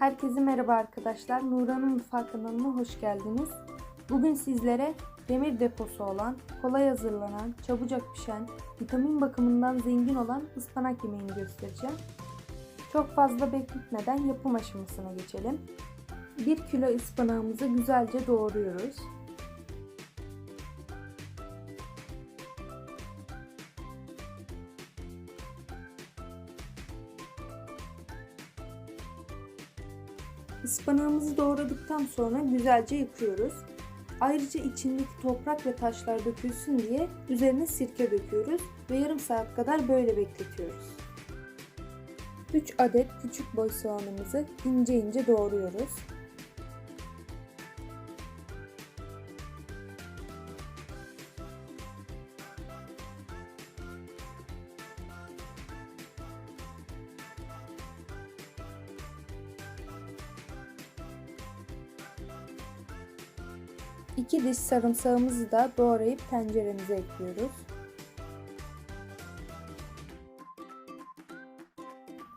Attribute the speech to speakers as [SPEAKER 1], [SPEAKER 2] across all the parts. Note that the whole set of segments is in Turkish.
[SPEAKER 1] Herkese merhaba arkadaşlar. Nuran'ın Mutfağı kanalına hoş geldiniz. Bugün sizlere demir deposu olan, kolay hazırlanan, çabucak pişen, vitamin bakımından zengin olan ıspanak yemeğini göstereceğim. Çok fazla bekletmeden yapım aşamasına geçelim. 1 kilo ıspanağımızı güzelce doğruyoruz. Ispanağımızı doğradıktan sonra güzelce yıkıyoruz. Ayrıca içindeki toprak ve taşlar dökülsün diye üzerine sirke döküyoruz ve yarım saat kadar böyle bekletiyoruz. 3 adet küçük boy soğanımızı ince ince doğruyoruz. İki diş sarımsağımızı da doğrayıp tenceremize ekliyoruz.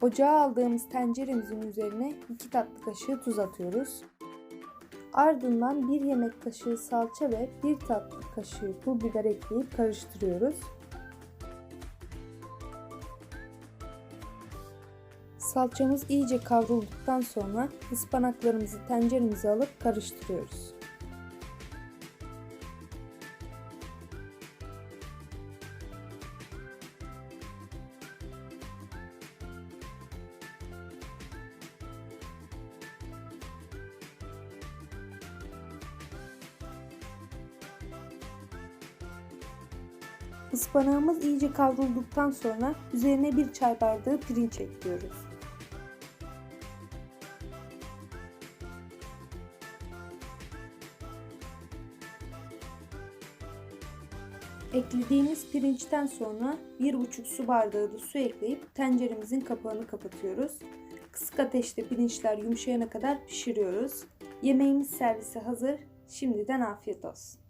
[SPEAKER 1] Ocağa aldığımız tenceremizin üzerine 2 tatlı kaşığı tuz atıyoruz. Ardından 1 yemek kaşığı salça ve 1 tatlı kaşığı pul biber ekleyip karıştırıyoruz. Salçamız iyice kavrulduktan sonra ıspanaklarımızı tenceremize alıp karıştırıyoruz. Ispanağımız iyice kavrulduktan sonra üzerine bir çay bardağı pirinç ekliyoruz. Eklediğimiz pirinçten sonra 1,5 su bardağı da su ekleyip tenceremizin kapağını kapatıyoruz. Kısık ateşte pirinçler yumuşayana kadar pişiriyoruz. Yemeğimiz servise hazır. Şimdiden afiyet olsun.